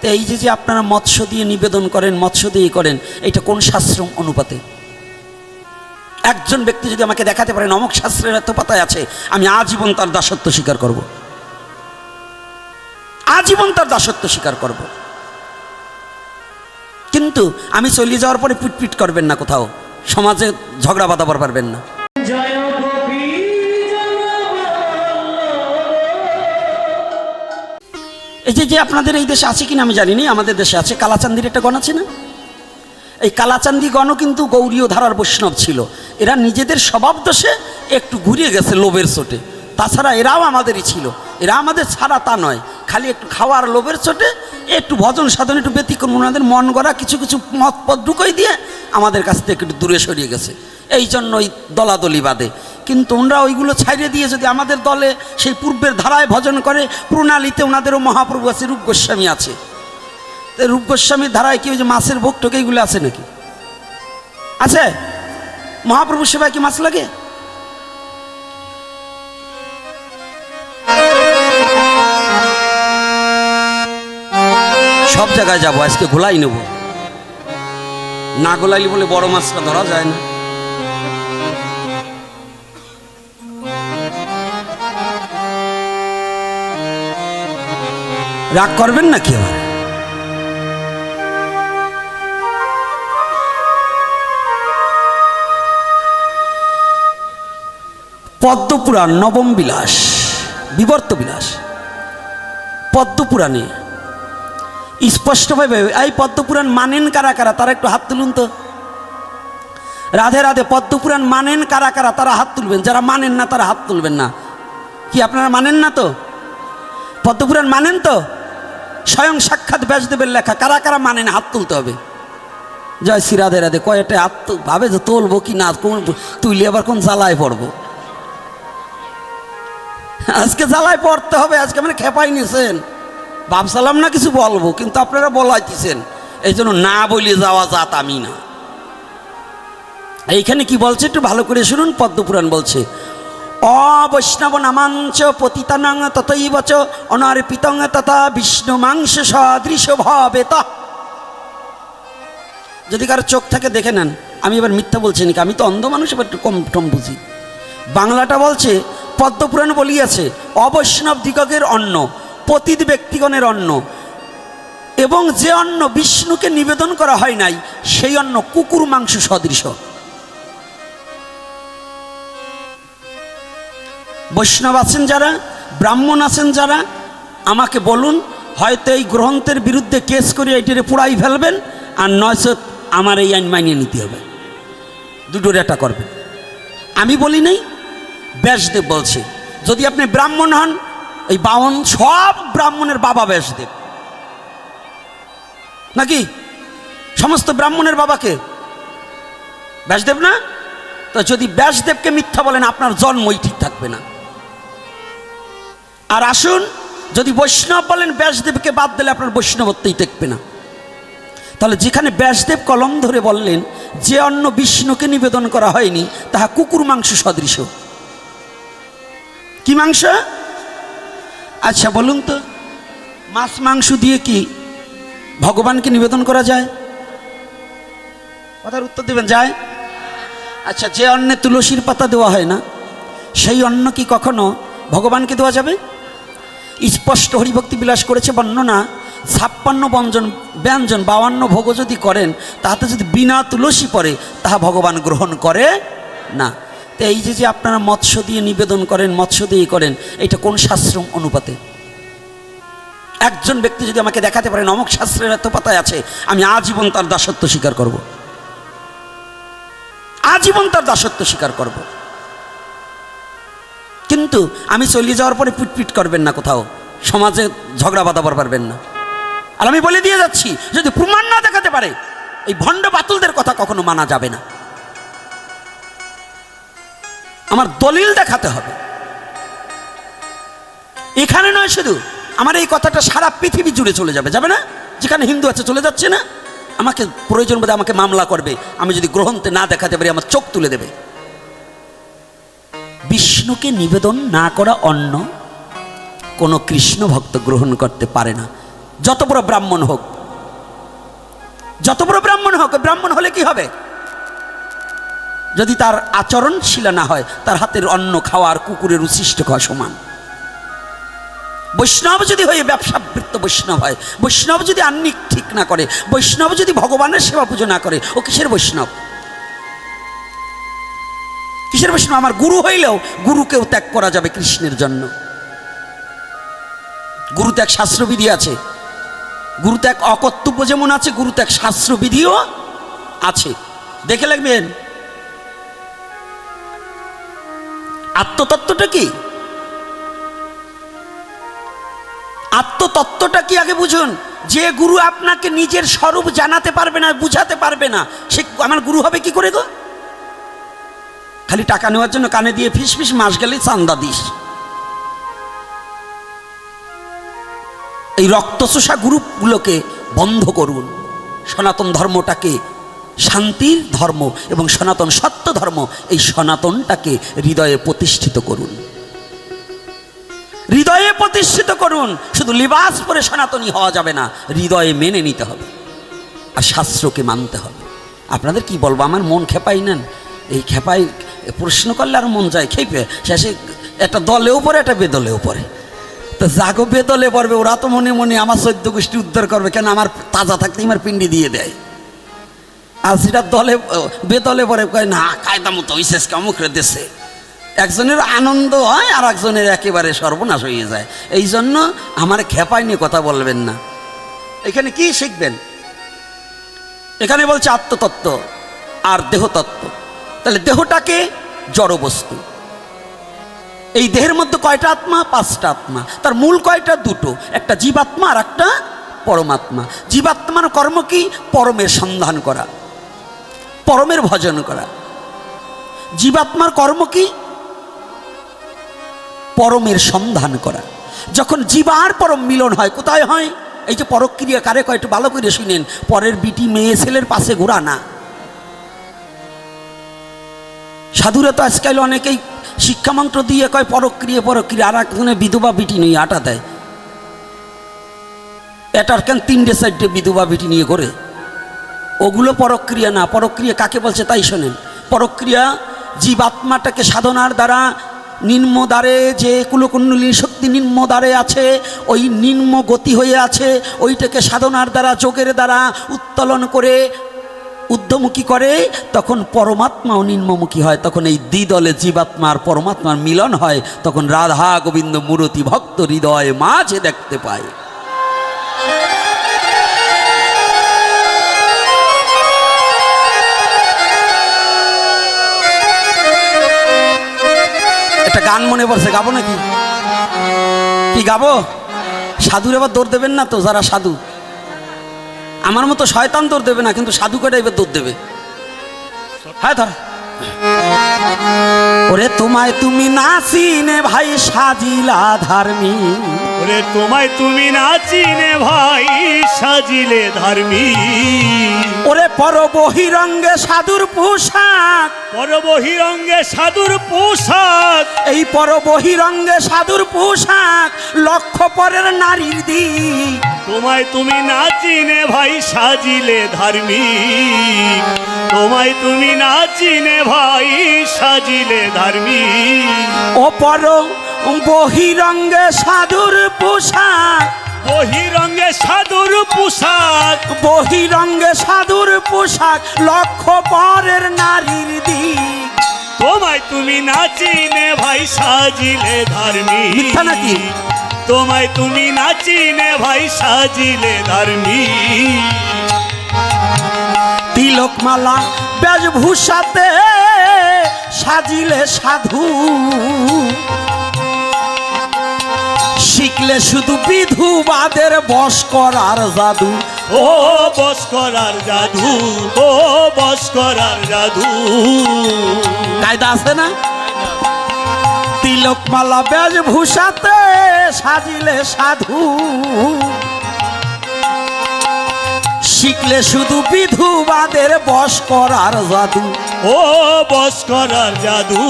তো এই যে যে আপনারা মৎস্য দিয়ে নিবেদন করেন, মৎস্য দিয়ে করেন, এটা কোন শাস্ত্র অনুপাতে? একজন ব্যক্তি যদি আমাকে দেখাতে পারেন অমক শাস্ত্রের এত পাতায় আছে, আমি আজীবন তার দাসত্ব স্বীকার করব। আজীবন তার দাসত্ব স্বীকার করব। কিন্তু আমি চলে যাওয়ার পরে পিটপিট করবেন না কোথাও। সমাজে ঝগড়া বাঁধাবার পারবেন না। এই যে যে আপনাদের এই দেশে আছে কিনা আমি জানি না আমাদের দেশে আছে। কালাচান্দির একটা গণ আছে না? এই কালাচান্দি গণও কিন্তু গৌরীয় ধারার বৈষ্ণব ছিল। এরা নিজেদের স্বভাব দোষে একটু ঘুরিয়ে গেছে লোভের চোটে। তাছাড়া এরাও আমাদেরই ছিল। এরা আমাদের ছাড়া তা নয়। খালি একটু খাওয়ার লোভের চোটে, একটু ভজন সাধন, একটু ব্যতিক্রম, ওনাদের মন গড়া কিছু কিছু মত পথ ঢুকোই দিয়ে আমাদের কাছ থেকে একটু দূরে সরিয়ে গেছে। এই জন্য ওই দলাদলি বাদে। কিন্তু ওনারা ওইগুলো ছাইড়ে দিয়ে যদি আমাদের দলে সেই পূর্বের ধারায় ভজন করে, প্রণালীতে ওনাদেরও মহাপ্রভু আছে, রূপ গোস্বামী আছে। তো রূপ গোস্বামীর ধারায় কি ওই যে মাছের ভোগ টোকে এইগুলো আছে নাকি? আছে? মহাপ্রভু সেবায় কি মাছ লাগে? সব জায়গায় যাব, আজকে গোলাই নেব। না গোলাইলি বলে বড় মাছটা ধরা যায় না। রাগ করবেন না কি আবার? পদ্মপুরাণ নবম বিলাস, বিবর্ত বিলাস। পদ্মপুরাণে স্পষ্টভাবে এই পদ্মপুরাণ মানেন কারা কারা? তারা একটু হাত তুলুন তো। রাধে রাধে, পদ্মপুরাণ মানেন কারা কারা? তারা হাত তুলবেন। যারা মানেন না, তারা হাত তুলবেন না। কি আপনারা মানেন না তো? পদ্মপুরাণ মানেন তো? স্বয়ং সাক্ষাৎ ব্যাসদেবের লেখা। কারা কারা মানেন হাত তুলতে হবে। জয় শ্রী রাধে কয়েকটা হাত ভাবে যে তুলবো কি না, কোন তুইলে আবার কোন জ্বালায় পড়ব? আজকে জ্বালায় পড়তে হবে, আজকে মানে খেপাই নিছেন। ভাবসালাম না কিছু বলব, কিন্তু আপনারা বলাইতেছেন। এই জন্য না বলে যাওয়া যাত আমি না। এইখানে কি বলছে, একটু ভালো করে শুনুন, পদ্মপুরাণ বলছে অবৈষ্ণব নামাঞ্চ পতিতানাং ততই বচ অনার্পিতং তথা বিষ্ণু মাংস সদৃশ ভবেত যদি কারও চোখ থাকে, দেখে নেন। আমি এবার মিথ্যা বলছি নাকি? আমি তো অন্ধ মানুষ, এবার একটু কম টম বুঝি। বাংলাটা বলছে, পদ্মপুরাণ বলিয়াছে, অবৈষ্ণব দিগকের অন্ন, পতিত ব্যক্তিগণের অন্ন। এবং যে অন্ন বিষ্ণুকে নিবেদন করা হয় নাই, সেই অন্ন কুকুর মাংস সদৃশ। বৈষ্ণব আছেন যারা, ব্রাহ্মণ আছেন যারা, আমাকে বলুন, হয়তো এই গ্রন্থের বিরুদ্ধে কেস করে এটিরে পুরাই ফেলবেন, আর নয়তো আমার এই আইন মানিয়ে নিতে হবে। দুটোর একটা করবেন। আমি বলি নাই, ব্যাসদেব বলছে, যদি আপনি ব্রাহ্মণ হন, এই বাহন, সব ব্রাহ্মণের বাবা ব্যাসদেব। নাকি? সমস্ত ব্রাহ্মণের বাবাকে ব্যাসদেব না? তো যদি ব্যাসদেবকে মিথ্যা বলেন, আপনার জন্মই ঠিক থাকবে না। আর আসুন, যদি বৈষ্ণব বলেন ব্যাসদেবকে বাদ দিলে আপনার বৈষ্ণবত্বই দেখবে না। তাহলে যেখানে ব্যাসদেব কলম ধরে বললেন, যে অন্ন বিষ্ণুকে নিবেদন করা হয়নি, তাহা কুকুর মাংস সদৃশ। কি মাংস? আচ্ছা বলুন তো, মাছ মাংস দিয়ে কি ভগবানকে নিবেদন করা যায়? কথার উত্তর দেবেন, যায়। আচ্ছা যে অন্নে তুলসীর পাতা দেওয়া হয় না, সেই অন্ন কি কখনো ভগবানকে দেওয়া যাবে? স্পষ্ট হরিভক্তি বিলাস করেছে বর্ণনা ছাপ্পান্ন ব্যঞ্জন ব্যঞ্জন, বাউান্ন ভোগ যদি করেন, তাহাতে যদি বিনা তুলসী পরে তাহা ভগবান গ্রহণ করে না। তো এই যে যে আপনারা মৎস্য দিয়ে নিবেদন করেন, মৎস্য দিয়ে করেন, এটা কোন শাস্ত্র অনুপাতে? একজন ব্যক্তি যদি আমাকে দেখাতে পারেন অমক শাস্ত্রের এত পাতায় আছে, আমি আজীবন তার দাসত্ব স্বীকার করব। আজীবন তার দাসত্ব স্বীকার করব। কিন্তু আমি চলে যাওয়ার পরে পিটপিট করবেন না কোথাও। সমাজে ঝগড়া বাঁধাবার পারবেন না। আর আমি বলে দিয়ে যাচ্ছি, যদি প্রমাণ না দেখাতে পারে, এই ভণ্ড বাতুলদের কথা কখনো মানা যাবে না। আমার দলিল দেখাতে হবে। এখানে নয় শুধু, আমার এই কথাটা সারা পৃথিবী জুড়ে চলে যাবে। যাবে না? যেখানে হিন্দু আছে চলে যাচ্ছে না? আমাকে প্রয়োজন বোধে আমাকে মামলা করবে। আমি যদি গ্রহণতে না দেখাতে পারি, আমার চোখ তুলে দেবে। বিষ্ণুকে নিবেদন না করা অন্ন কোনো কৃষ্ণ ভক্ত গ্রহণ করতে পারে না। যত বড় ব্রাহ্মণ হোক, যত বড় ব্রাহ্মণ হোক, ব্রাহ্মণ হলে কি হবে? যদি তার আচরণশীল না হয়, তার হাতের অন্ন খাওয়ার কুকুরের উচ্ছিষ্ট খাওয়া সমান। বৈষ্ণব যদি হয়ে ব্যবসাবৃত্ত বৈষ্ণব হয়, বৈষ্ণব যদি আন্নিক ঠিক না করে, বৈষ্ণব যদি ভগবানের সেবা পুজো না করে, ও কিসের বৈষ্ণব? কিসের বৈষ্ণব আমার গুরু হইলেও গুরুকেও ত্যাগ করা যাবে কৃষ্ণের জন্য। গুরু ত্যাগ শাস্ত্রবিধি আছে। গুরু ত্যাগ অকর্তব্য যেমন আছে গুরু ত্যাগ শাস্ত্রবিধিও আছে। দেখে লাগবেন? আত্মতত্ত্বটা কি? আত্মতত্ত্বটা কি? আগে বুঝুন। যে গুরু আপনাকে নিজের স্বরূপ জানাতে পারবে না, বুঝাতে পারবে না, সে আমার গুরু হবে কি করে গো? খালি টাকা নেওয়ার জন্য কানে দিয়ে ফিস ফিস মাস গেলে চান্দা দিস। এই রক্তচোষা গ্রুপগুলোকে বন্ধ করুন। সনাতন ধর্মটাকে শান্তির ধর্ম এবং সনাতন সত্য ধর্ম এই সনাতনটাকে হৃদয়ে প্রতিষ্ঠিত করুন। হৃদয়ে প্রতিষ্ঠিত করুন, শুধু লিবাস পরে সনাতনী হওয়া যাবে না, হৃদয়ে মেনে নিতে হবে। আর শাস্ত্রকে মানতে হবে। আপনাদের কি বলব, আমার মন খেপাই নেন, এই খেপাই প্রশ্ন করলে আর মন যায় খেপে। শেষে একটা দলেও পড়ে, একটা বেদলেও পড়ে। তো জাগো বেদলে পড়বে, ওরা তো মনে মনে আমার চৈদ্য গোষ্ঠী উদ্ধার করবে, কেন আমার তাজা থাকতে আমার পিন্ডি দিয়ে দেয়। আর সেটা দলে, বেদলে পরে কয়, না, কায়দা মতো হইছে অমুকরে দেশে। একজনের আনন্দ হয়, আর একজনের একেবারে সর্বনাশ হয়ে যায়। এই জন্য আমার খেপাই নিয়ে কথা বলবেন না। এখানে কি শিখবেন? এখানে বলছে আত্মতত্ত্ব আর দেহতত্ত্ব। তাহলে দেহটাকে জড় বস্তু। এই দেহের মধ্যে কয়টা আত্মা? পাঁচটা আত্মা। তার মূল কয়টা? দুটো। একটা জীবাত্মা আর একটা পরমাত্মা। জীবাত্মার কর্ম কি? পরমের সন্ধান করা। পরমের ভজন করা। জীবাত্মার কর্ম কি? পরমের সন্ধান করা। যখন জীবার পরম মিলন হয়, কোথায় হয়? এই যে পরক্রিয়া কারে কয়? ভালো করে শুনেন। পরের বিটি মেয়ে ছেলের পাশে ঘোরা না। সাধুরা তো আজকাল অনেকেই শিক্ষামন্ত্র দিয়ে কয়, পরক্রিয়া পরক্রিয়া আর একজনে বিধবা বিটি নিয়ে আটা দেয়। এটার কেন তিনটে, চারটে বিধবা বিটি নিয়ে করে? ওগুলো পরক্রিয়া না। পরক্রিয়া কাকে বলছে তাই শোনেন। পরক্রিয়া জীবাত্মাটাকে সাধনার দ্বারা নিম্ন দ্বারে যে কুলকুণ্ডলী শক্তি নিম্ন দ্বারে আছে, ওই নিম্ন গতি হয়ে আছে, ওইটাকে সাধনার দ্বারা, যোগের দ্বারা উত্তোলন করে ঊর্ধ্বমুখী করে, তখন পরমাত্মাও নিম্নমুখী হয়। তখন এই দ্বিদলে জীবাত্মা আর পরমাত্মার মিলন হয়। তখন রাধা গোবিন্দ মূরতি ভক্ত হৃদয় মাঝে দেখতে পায়। একটা গান মনে পড়ছে, গাবো নাকি? কি গাবো? সাধুর আবার দৌড় দেবেন না তো, যারা সাধু? আমার মতো শয়তান দৌড় দেবে না কিন্তু সাধু কটা এবার দৌড় দেবে। হ্যাঁ ধর। ওরে তোমায় তুমি নাচিনে ভাই সাজিলা ধার্মী। ওরে তোমায় তুমি না চিনে ভাই সাজিলে ধর্মী। ওরে পর বহিরঙ্গে সাধুর পোশাক। পর বহিরঙ্গে সাধুর পোশাক। এই পর বহিরঙ্গে সাধুর পোশাক লক্ষ্য পরের নারীর দিক। তোমায় তুমি না চিনে ভাই সাজিলে ধর্মী তোমায় তুমি না চিনে ভাই সাজিলে ধর্মী অপর পর বহিরঙ্গে সাধুর পোশাক। বহিরঙ্গে সাধুর পোশাক। বহিরঙ্গে সাধুর পোশাক লক্ষ পরের নারীর দিক। তোমায় তুমি না চিনে ভাই সাজিলে ধর্মী মিথ্যা নাকি? তোমায় তুমি না চিনে ভাই সাজিলে ধর্মী তিলকমালা বেশভূষাতে সাজিলে সাধু। শিখলে শুধু বিধুবাদের বশ করার জাদু। ও বস করার জাদু ও বস করার জাদু। কায়দা আছে না? তিলকমালা বেশভূষাতে সাজিলে সাধু। শিখলে শুধু বিধুবাদের বশ করার জাদু। ও বস করার জাদু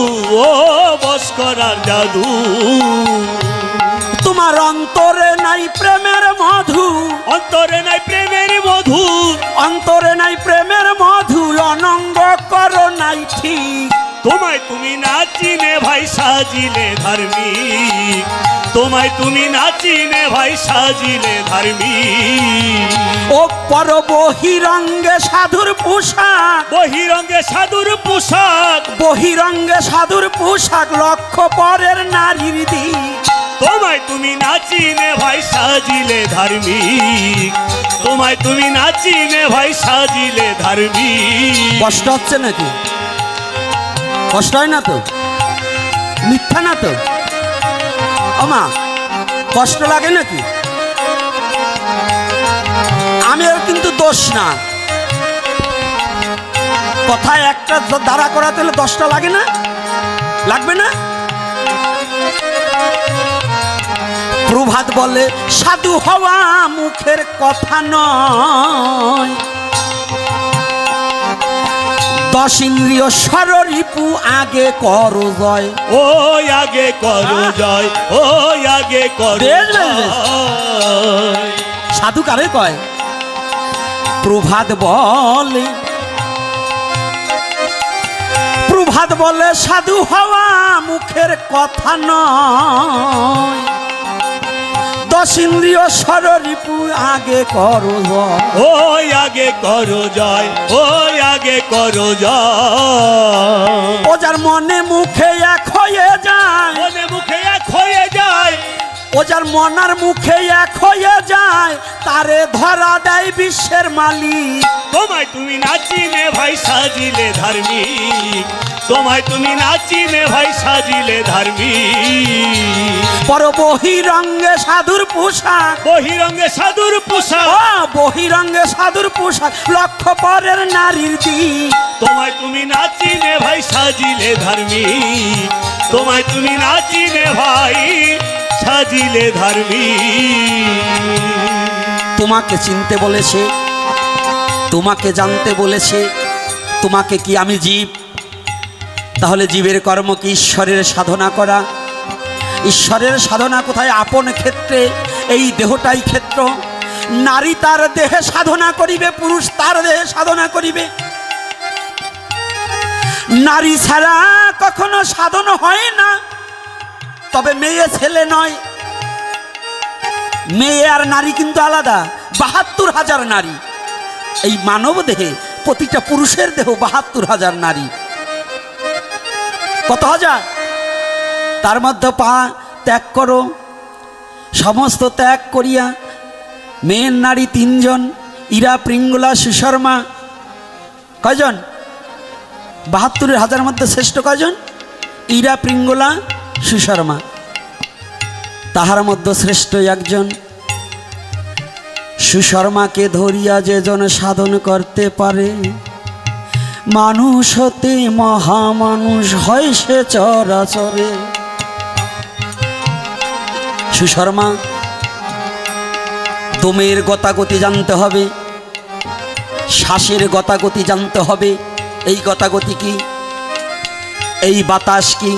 ও বস করার জাদু। তোমার অন্তরে নাই প্রেমের মধু। অন্তরে নাই প্রেমের মধু। অন্তরে নাই প্রেমের মধু অনঙ্গ করো নাই ঠিক। তোমায় তুমি না চিনে ভাই সাজিলে ধার্মিক। তোমায় তুমি না চিনে ভাই সাজিলে ধার্মিক। ও পর বহিরঙ্গে সাধুর পোশাক। বহিরঙ্গে সাধুর পোশাক। বহিরঙ্গে সাধুর পোশাক লক্ষ পরের নারীর দিক। তোমায় তুমি না চিনে ভাই সাজিলে ধার্মিক। তোমায় তুমি না চিনে ভাই সাজিলে ধার্মিক। কষ্ট হচ্ছে নাকি? কষ্ট হয় না তো? মিথ্যা না তো? আমা কষ্ট লাগে নাকি? আমি আর কিন্তু দোষ না। কথায় একটা দাঁড়া করাতে হলে দশটা লাগে না? লাগবে না? প্রভাত বলে, সাধু হওয়া মুখের কথা নয়। দশ ইন্দ্রিয় স্বররিপু আগে কর জয়। ওই আগে করো জয় ওই আগে করো। সাধু কারে কয়? প্রভাত বলে প্রভাত বলে সাধু হওয়া মুখের কথা নয়। দশ ইন্দ্রিয় স্বররিপু আগে করো ওই আগে করো জয় ওই আগে করো জয়। ও যার মনে মুখে এক হয়ে যায় মনে মুখে এক হয়ে যায়। ও যার মনার মুখে এক হয়ে যায় তারে ধরা দেয় বিশ্বের মালিক। তোমায় তুমি নাচিনে ভাই সাজিলে ধার্মিক। তোমায় তুমি নাচিনে ভাই সাজিলে ধার্মিক পর বহিরঙ্গে সাধুর পোশাক। বহিরঙ্গে সাধুর পোশাক। বহিরঙ্গে সাধুর পোশাক লক্ষ পরের নারীর দিক। তোমায় তুমি নাচিনে ভাই সাজিলে ধার্মিক তোমায় তুমি নাচিনে ভাই সাজিলে ধার্মিক তোমাকে চিনতে বলেছে তোমাকে জানতে বলেছে তোমাকে কি আমি জীব? তাহলে জীবের কর্ম কি ঈশ্বরের সাধনা করা? ঈশ্বরের সাধনা কোথায়? আপন ক্ষেত্রে, এই দেহটাই ক্ষেত্র। নারী তার দেহে সাধনা করিবে, পুরুষ তার দেহে সাধনা করিবে। নারী ছাড়া কখনো সাধন হয় না। তবে মেয়ে ছেলে নয়। মেয়ে আর নারী কিন্তু আলাদা। বাহাত্তর হাজার নারী। এই মানব দেহে প্রতিটা পুরুষের দেহ বাহাত্তর হাজার নারী। কত হাজার? তার মধ্যে পা ত্যাগ করো। সমস্ত ত্যাগ করিয়া মেয়ের নারী তিনজন, ইরা, প্রিঙ্গলা, সুশর্মা, কয়জন? বাহাত্তরের হাজার মধ্যে শ্রেষ্ঠ কয়জন? ইরা, প্রিঙ্গলা, সুশর্মা। তাহার মধ্যে শ্রেষ্ঠ একজন। সুশর্মাকে ধরিয়া যে যেজন সাধন করতে পারে মানুষ হতে মহামানুষ হয় সে চরাচরে। সুশর্মা, দমের গতাগতি জানতে হবে, শ্বাসের গতাগতি জানতে হবে, এই গতাগতি কি? এই বাতাস কি?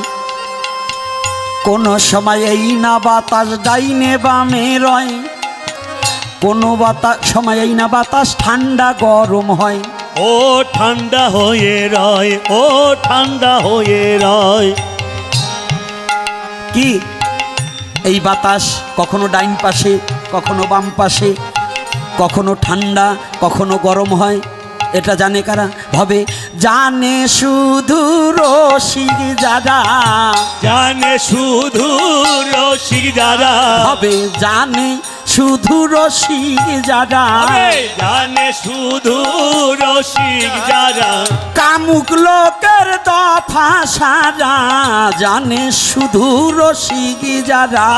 কোন সময় এই না বাতাস ডাইনে বামে রয়, কোনো বাতাস সময় এই না বাতাস ঠান্ডা গরম হয়। ও ঠান্ডা হয়ে রয় ও ঠান্ডা হয়ে রয়। কি? এই বাতাস কখনো ডাইন পাশে কখনো বাম পাশে কখনো ঠান্ডা কখনো গরম হয় এটা জানে কারা? ভাবে জানে শুধু রসিক যারা। জানে শুধু রসিক যারা। হবে জানে শুধু রসিক যারা। জানে শুধু রসিক যারা। কামুক লোকের দফা সারা জানে শুধু রসিক যারা।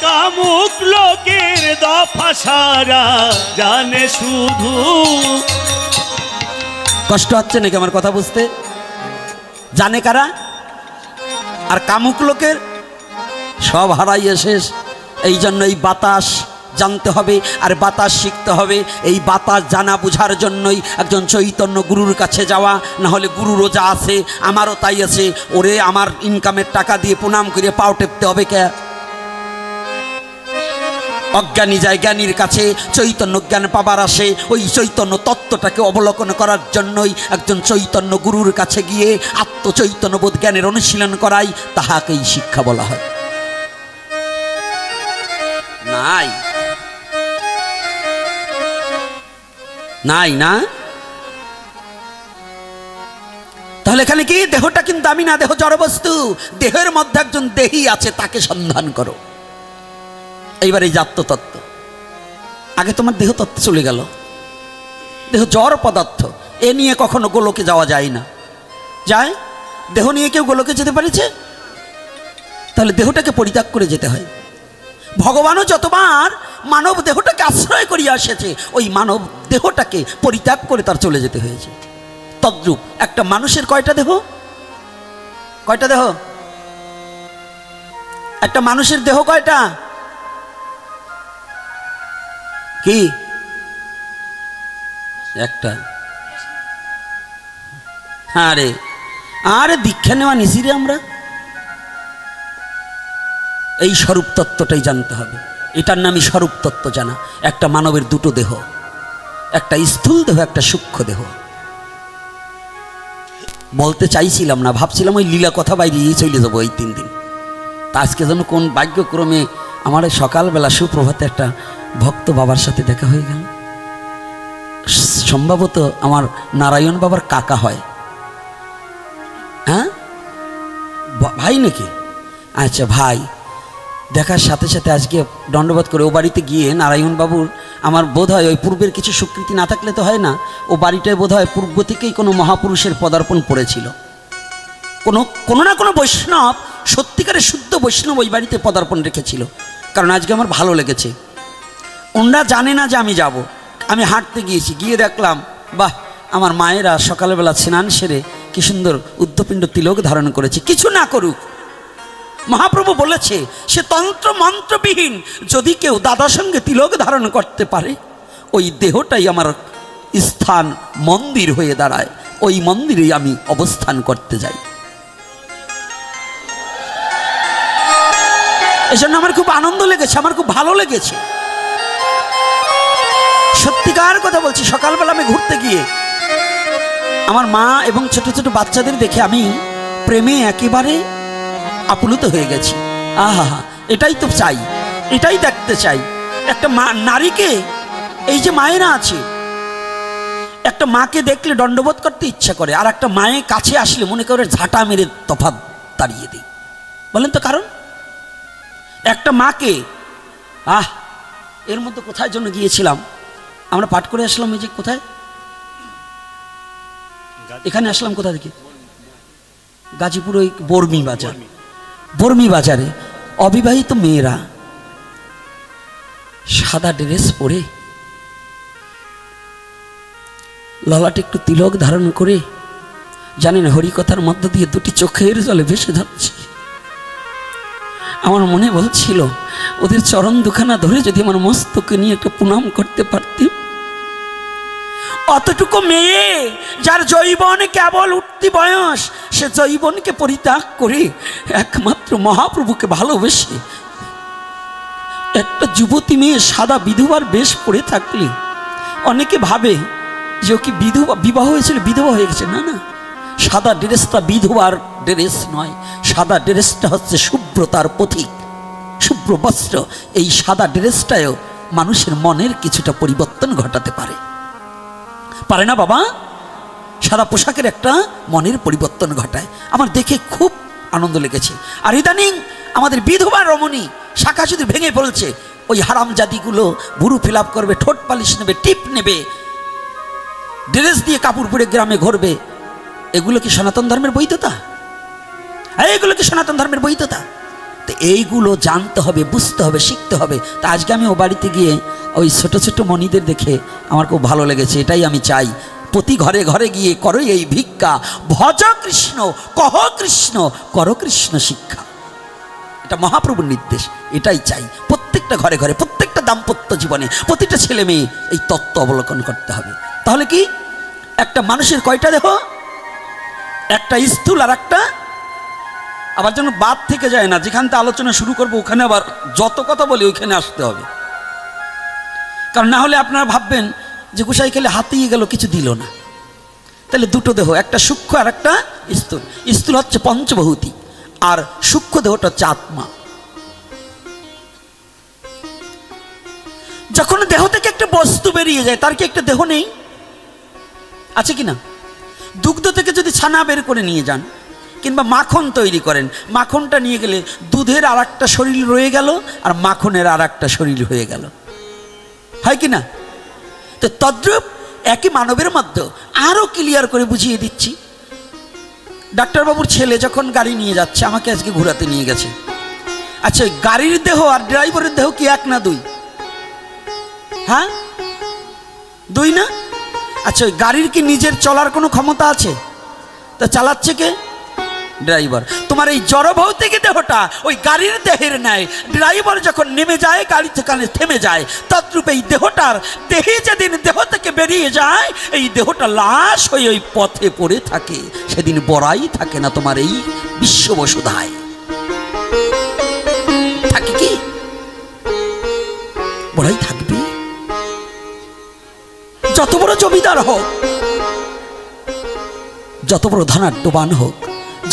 কামুক লোকের দফা সারা জানে শুধু। কষ্ট হচ্ছে নাকি আমার কথা বুঝতে? জানে কারা? আর কামুক লোকের সব হারাইয়ে শেষ। এই জন্য এই বাতাস জানতে হবে আর বাতাস শিখতে হবে। এই বাতাস জানা বোঝার জন্যই একজন চৈতন্য গুরুর কাছে যাওয়া, না হলে গুরুরও যা আছে, আমারও তাই আছে। ওরে, আমার ইনকামের টাকা দিয়ে প্রণাম করে পাও টেপতে হবে কে? অজ্ঞানী যায় জ্ঞানীর কাছে চৈতন্য জ্ঞান পাবার আসে। ওই চৈতন্য তত্ত্বটাকে অবলোকন করার জন্যই একজন চৈতন্য গুরুর কাছে গিয়ে আত্মচৈতন্যবোধ জ্ঞানের অনুশীলন করাই তাহাকেই শিক্ষা বলা হয়। নাই। নাই না? তাহলে এখানে কি? দেহটা কিন্তু আমি না, দেহ জড়বস্তু। দেহের মধ্যে একজন দেহি আছে, তাকে সন্ধান করো। এইবার এই জাত্যতত্ত্ব আগে তোমার দেহ তত্ত্ব চলে গেল। দেহ জড় পদার্থ। এ নিয়ে কখনো গোলকে যাওয়া যায় না। যায়? দেহ নিয়ে কেউ গোলকে যেতে পারেছে? তাহলে দেহটাকে পরিত্যাগ করে যেতে হয়। ভগবানও যতবার মানব দেহটাকে আশ্রয় করিয়া এসেছে। ওই মানব দেহটাকে পরিত্যাগ করে তার চলে যেতে হয়েছে। তদ্রূপ একটা মানুষের কয়টা দেহ? কয়টা দেহ? একটা মানুষের দেহ কয়টা? কি? একটা। আরে আরে দীক্ষা নেওয়া নিছি রে আমরা? এই স্বরূপ তত্ত্বটাই জানতে হবে। এটার নামই স্বরূপ তত্ত্ব জানা। একটা মানবের দুটো দেহ, একটা স্থূল দেহ, একটা সূক্ষ্ম দেহ। বলতে চাইছিলাম না, ভাবছিলাম ওই লীলা কথা বাইরেই চলে যাব এই তিন দিন। তা আজকে যেন কোন ভাগ্যক্রমে আমার সকালবেলা সুপ্রভাতে একটা ভক্ত বাবার সাথে দেখা হয়ে গেল। সম্ভবত আমার নারায়ণ বাবার কাকা হয়। হ্যাঁ? ভাই নাকি? আচ্ছা ভাই। দেখার সাথে সাথে আজকে দণ্ডবোধ করে ও বাড়িতে গিয়ে নারায়ণবাবুর আমার বোধ হয় ওই পূর্বের কিছু স্বীকৃতি না থাকলে তো হয় না, ও বাড়িটায় বোধ হয় পূর্ব থেকেই কোনো মহাপুরুষের পদার্পণ পড়েছিল কোনো কোনো না কোনো বৈষ্ণব সত্যিকারের শুদ্ধ বৈষ্ণব ওই বাড়িতে পদার্পণ রেখেছিল। কারণ আজকে আমার ভালো লেগেছে। ওনরা জানে না যে আমি যাব। আমি হাঁটতে গিয়েছি, গিয়ে দেখলাম, বাহ, আমার মায়েরা সকালবেলা স্নান সেরে কি সুন্দর উদ্ধপিণ্ড তিলক ধারণ করেছে। কিছু না করুক। মহাপ্রভু বলেছে, সে তন্ত্র মন্ত্রবিহীন, যদি কেউ দাদার সঙ্গে তিলক ধারণ করতে পারে, ওই দেহটাই আমার স্থান মন্দির হয়ে দাঁড়ায়, ওই মন্দিরেই আমি অবস্থান করতে যাই। এজন্য আমার খুব আনন্দ লেগেছে, আমার খুব ভালো লেগেছে। সত্যিকার কথা বলছি, সকালবেলা আমি ঘুরতে গিয়ে আমার মা এবং ছোট ছোট বাচ্চাদের দেখে আমি প্রেমে একেবারে আপ্লুত হয়ে গেছি। আহা, এটাই তো চাই, এটাই দেখতে চাই। একটা মা, নারীকে, এই যে মায়েরা আছে, একটা মাকে দেখলে দণ্ডবোধ করতে ইচ্ছা করে, আর একটা মায়ের কাছে আসলে মনে করে ঝাঁটা মেরে তফাত তাড়িয়ে দিই। বলেন তো কারণ? একটা মাকে, আহ, এর মধ্যে কোথায় জন্য গিয়েছিলাম, আমরা পাঠ করে আসলাম এই যে কোথায়? এখানে আসলাম কোথা থেকে? গাজীপুর ওই বর্মি বাজার। বর্মি বাজারে অবিবাহিত মেয়েরা সাদা ড্রেস পরে ললাটে একটু তিলক ধারণ করে জানেন হরিকথার মধ্য দিয়ে দুটি চোখের জলে ভেসে যাচ্ছে। আমার মনে বলছিল, ওদের চরণ দুখানা ধরে যদি আমার মস্তকে নিয়ে একটা প্রণাম করতে পারতাম অতটুকু মেয়ে, যার জৈবন কেবল উঠতি বয়স, সে জৈবনকে পরিত্যাগ করে একমাত্র মহাপ্রভুকে ভালোবেসে একটা যুবতী মেয়ে সাদা বিধবার বেশ পড়ে থাকলে অনেকে ভাবে যে ও কি বিধবা, বিবাহ হয়েছিল, বিধবা হয়ে গেছে। না না। সাদা ড্রেসটা বিধবার ড্রেস নয়, সাদা ড্রেসটা হচ্ছে শুভ্রতার পথিক শুভ্র বস্ত্র এই সাদা ড্রেসটাও মানুষের মনের কিছুটা পরিবর্তন ঘটাতে পারে। পারে না বাবা? সাদা পোশাকের একটা মনের পরিবর্তন ঘটায়। আমার দেখে খুব আনন্দ লেগেছে। আর ইদানিং আমাদের বিধবা রমণী শাখা শুধু ভেঙে পড়েছে, ওই হারাম জাতিগুলো বুড়ু ফিল করবে, ঠোঁট পালিশ নেবে, টিপ নেবে, ড্রেস দিয়ে কাপড় পরে গ্রামে ঘুরবে, এগুলো কি সনাতন ধর্মের বৈধতা? হ্যাঁ এগুলো কি সনাতন ধর্মের বৈধতা? তো এইগুলো জানতে হবে, বুঝতে হবে, শিখতে হবে। তা আজকে আমি ও বাড়িতে গিয়ে ওই ছোট ছোট মণিদের দেখে আমার খুব ভালো লেগেছে, এটাই আমি চাই। প্রতি ঘরে ঘরে গিয়ে করো এই ভিক্ষা। ভজ কৃষ্ণ, কহ কৃষ্ণ, কর কৃষ্ণ শিক্ষা। এটা মহাপ্রভুর নির্দেশ, এটাই চাই। প্রত্যেকটা ঘরে ঘরে, প্রত্যেকটা দাম্পত্য জীবনে, প্রতিটা ছেলে মেয়ে এই তত্ত্ব অবলোকন করতে হবে। তাহলে কি? একটা মানুষের কয়টা দেখো একটা স্থূল আর একটা আবার যেন বাদ থেকে যায় না, যেখান থেকে আলোচনা শুরু করব, ওখানে আবার যত কথা বলি ওইখানে আসতে হবে। কারণ না হলে আপনারা ভাববেন যে গোসাই খেলে হাতিয়ে গেল, কিছু দিল না। তাহলে দুটো দেহ, একটা সূক্ষ্ম আর একটা স্থূল। স্থূল হচ্ছে পঞ্চবহুতি, আর সূক্ষ্ম দেহটা হচ্ছে আত্মা। যখন দেহ থেকে একটা বস্তু বেরিয়ে যায়, তার কি একটা দেহ নেই? আছে কি না? দুগ্ধ থেকে যদি ছানা বের করে নিয়ে যান কিংবা মাখন তৈরি করেন। মাখনটা নিয়ে গেলে দুধের আর একটা শরীর রয়ে গেল আর মাখনের আর একটা শরীর হয়ে গেল। হয় কি না? তো তদ্রূপ একই মানবের মধ্যে আরও ক্লিয়ার করে বুঝিয়ে দিচ্ছি। ডাক্তারবাবুর ছেলে যখন গাড়ি নিয়ে যাচ্ছে, আমাকে আজকে ঘোরাতে নিয়ে গেছে। আচ্ছা গাড়ির দেহ আর ড্রাইভারের দেহ কি এক না দুই? হ্যাঁ? দুই না? আচ্ছা গাড়ির কি নিজের চলার কোনো ক্ষমতা আছে? তা চালাচ্ছে কে? ড্রাইভার। তোমার এই জড়ভৌতিক দেহটা ওই গাড়ির দেহের নেয় ড্রাইভার যখন নেমে যায়, গাড়ি সেখানে থেমে যায়, তদ্রূপ এই দেহটার দেহে যেদিন দেহ থেকে বেরিয়ে যায়, এই দেহটা লাশ হয়ে ওই পথে পড়ে থাকে। সেদিন বড়াই থাকে না তোমার এই বিশ্ব বসুধায় থাকে কি? বড়াই থাকবে? যত বড় জমিদার হোক, যত বড় ধনাঢ্যবান হোক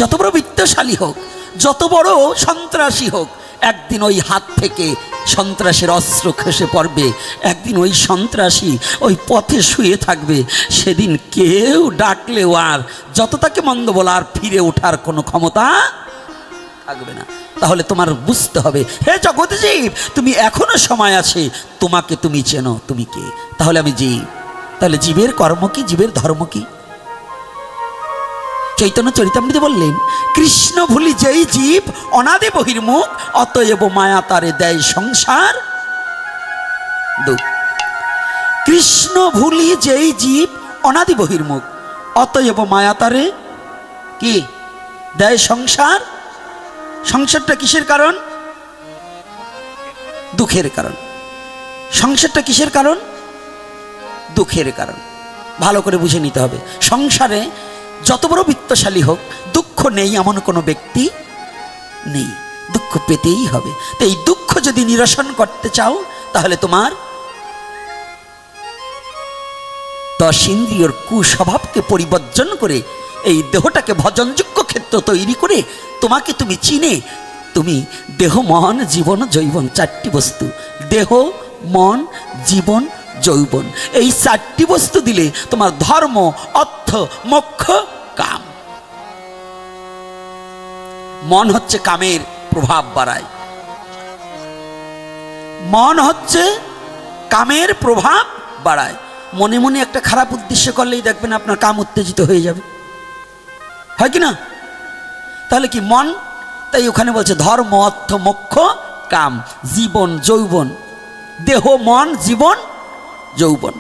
যত বড় বিত্তশালী হোক, যত বড় সন্ত্রাসী হোক, একদিন ওই হাত থেকে সন্ত্রাসের অস্ত্র খসে পড়বে, একদিন ওই সন্ত্রাসী ওই পথে শুয়ে থাকবে। সেদিন কেউ ডাকলেও আর যত তাকে মন্দ বলা আর ফিরে ওঠার কোনো ক্ষমতা থাকবে না। তাহলে তোমার বুঝতে হবে, হে জগৎজীব, তুমি এখনও সময় আছে, তোমাকে তুমি চেনো, তুমি কে? তাহলে আমি জীব। তাহলে জীবের কর্ম কি? জীবের ধর্ম কি? চৈতন্য চরিতামৃত বললেন, কৃষ্ণ ভুলি যেই জীব অনাদে বহির্মুখ, অতএব মায়া তারে দেয় সংসার। কৃষ্ণ ভুলি যেই জীব অনাদি বহির্মুখ, অতএব মায়া তারে কি? দেয় সংসার? সংসারটা কিসের কারণ? দুঃখের কারণ। সংসারটা কিসের কারণ? দুঃখের কারণ। ভালো করে বুঝে নিতে হবে। সংসারে যত বড় বিত্তশালী হোক, দুঃখ নেই এমন কোনো ব্যক্তি নেই। দুঃখ পেতেই হবে। তো এই দুঃখ যদি নিরসন করতে চাও, তাহলে তোমার দশ ইন্দ্রিয়র কুস্বভাবকে পরিবর্জন করে, এই দেহটাকে ভজনযোগ্য ক্ষেত্র তৈরি করে তোমাকে তুমি চিনে, তুমি দেহ, মন, জীবন, জৈবন চারটি বস্তু। দেহ, মন, জীবন যৌবন। এই চারটি বস্তু দিলে তোমার ধর্ম, অর্থ, মোক্ষ, কাম। মন হচ্ছে কামের প্রভাব বাড়ায়। মন হচ্ছে কামের প্রভাব বাড়ায়। মনে মনে একটা খারাপ উদ্দেশ্য করলেই দেখবেন আপনার কাম উত্তেজিত হয়ে যাবে। হয় কি না? তাহলে কি মন? তাই ওখানে বলছে ধর্ম, অর্থ, মোক্ষ, কাম, জীবন, যৌবন। দেহ, মন, জীবন যৌবন।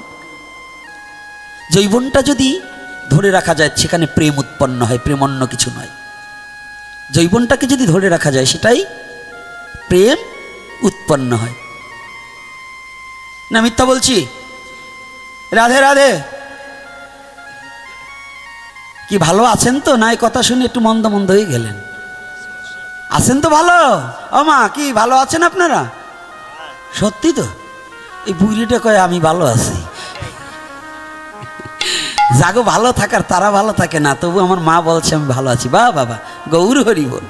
যৌবনটা যদি ধরে রাখা যায়, সেখানে প্রেম উৎপন্ন হয়, প্রেম অন্য কিছু নয়। যৌবনটাকে যদি ধরে রাখা যায়, সেটাই প্রেম উৎপন্ন হয়। না, মিথ্যা বলছি? রাধে রাধে। কি ভালো আছেন তো? না, এই কথা শুনে একটু মন্দ মন্দ হয়ে গেলেন। আছেন তো ভালো? ও মা, কি ভালো আছেন আপনারা? সত্যি তো? এই বুড়িটা কয়, আমি ভালো আছি। যাগো ভালো থাকার, তারা ভালো থাকে না, তবু আমার মা বলছে, আমি ভালো আছি। বা বাবা গৌর হরি বল।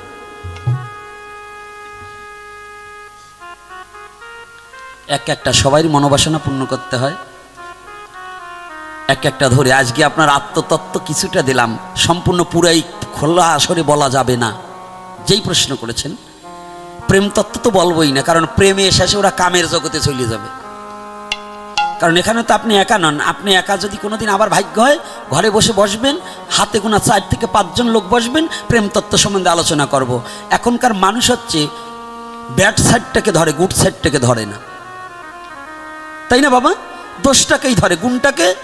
এক একটা সবাই মনোবাসনা পূর্ণ করতে হয়। এক একটা ধরে, আজকে আপনার আত্মতত্ত্ব কিছুটা দিলাম, সম্পূর্ণ পুরাই খোলা আসরে বলা যাবে না। যেই প্রশ্ন করেছেন প্রেম তত্ত্ব তো বলবোই না, কারণ প্রেমে এসে ওরা কামের জগতে চলে যাবে। কারণ এখানে তো আপনি একা নন। আপনি একা যদি কোনোদিন আবার ভাগ্য হয়, ঘরে বসে বসবেন, হাতে গোনা চার থেকে পাঁচজন লোক বসবেন, প্রেম তত্ত্ব সম্বন্ধে আলোচনা করব। এখনকার মানুষ হচ্ছে ব্যাড সাইডটাকে ধরে, গুড সাইডটাকে ধরে না। তাই না বাবা? দোষটাকেই ধরে, গুণটাকে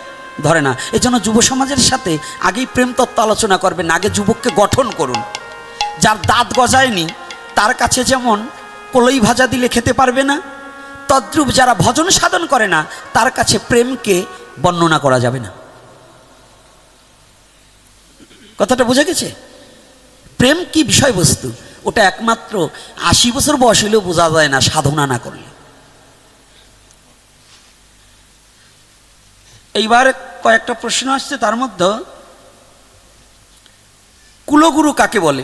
ধরে না। এই জন্য যুব সমাজের সাথে আগেই প্রেম তত্ত্ব আলোচনা করবেন, আগে যুবককে গঠন করুন। যার দাঁত গজায়নি, তার কাছে যেমন কলই ভাজা দিলে খেতে পারবে না তদ্রূপ যারা ভজন সাধন করে না, তার কাছে প্রেমকে বর্ণনা করা যাবে না। কথাটা বুঝে গেছে? প্রেম কি বিষয়বস্তু? ওটা একমাত্র আশি বছর বয়স হলেও বোঝা যায় না, সাধনা না করলে। এইবার কয়েকটা প্রশ্ন আসছে, তার মধ্যে কুলগুরু কাকে বলে?